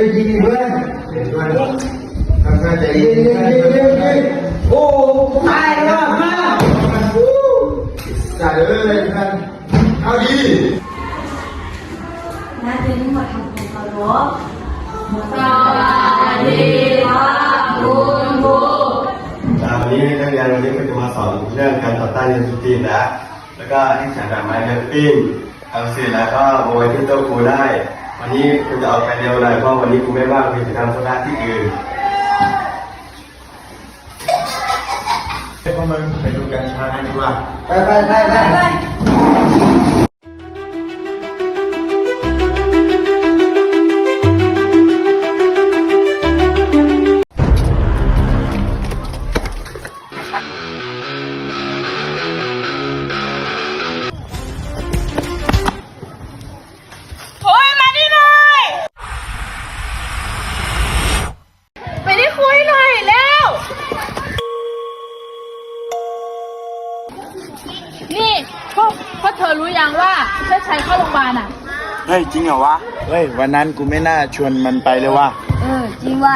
เดีๆเพื่อนเพื่อนทำงานใจเย็นๆโอ้ตายแล้วมาจ่ายเลยเพื่อนเอาดีนักเรียนทั้งหมดทำความเคารพสวัสดีครับคุณครูอ่าวันนี้นักเรียนวันนี้ก็จะมาสอนเรื่องการต่อต้านยาเสพติดนะแล้วก็ให้ฉันแบบไม้เดลฟินทำเสร็จแล้วก็โวยที่โต๊ะครูได้ วันนี้คุณจะออกไปเร็วหน่อยเพราะวันนี้ครูไม่ว่างคุณจะทำธุระที่อื่นให้พวกมึงไปดูกัญชากันดีกว่าไปไปไปไป นี่พวกพวกเธอรู้ยังว่าเพื่อใช้เข้าโรงพยาบาลอะ เฮ้ยจริงเหรอวะ เฮ้ยวันนั้นกูไม่น่าชวนมันไปเลยว่ะ เออจริงว่า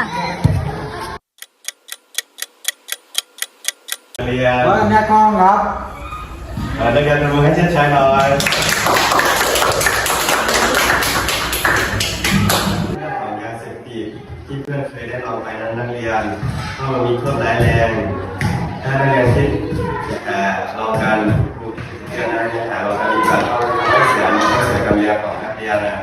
นักเรียนว่าแม่กล้องครับเอ่อนักเรียนดูให้ชัดๆหน่อยเรื่องของยาเสพติดที่เพื่อนเคยได้ลองไปนั้นนักเรียนถ้ามันมีโทษร้ายแรง ถ้านักเรียนที่ เอ่อลองกันเรียนนะเรียนหาลองกันดีกว่าเราะว่าเสียงเข้าเสียกับเมียของนักเรียนนะ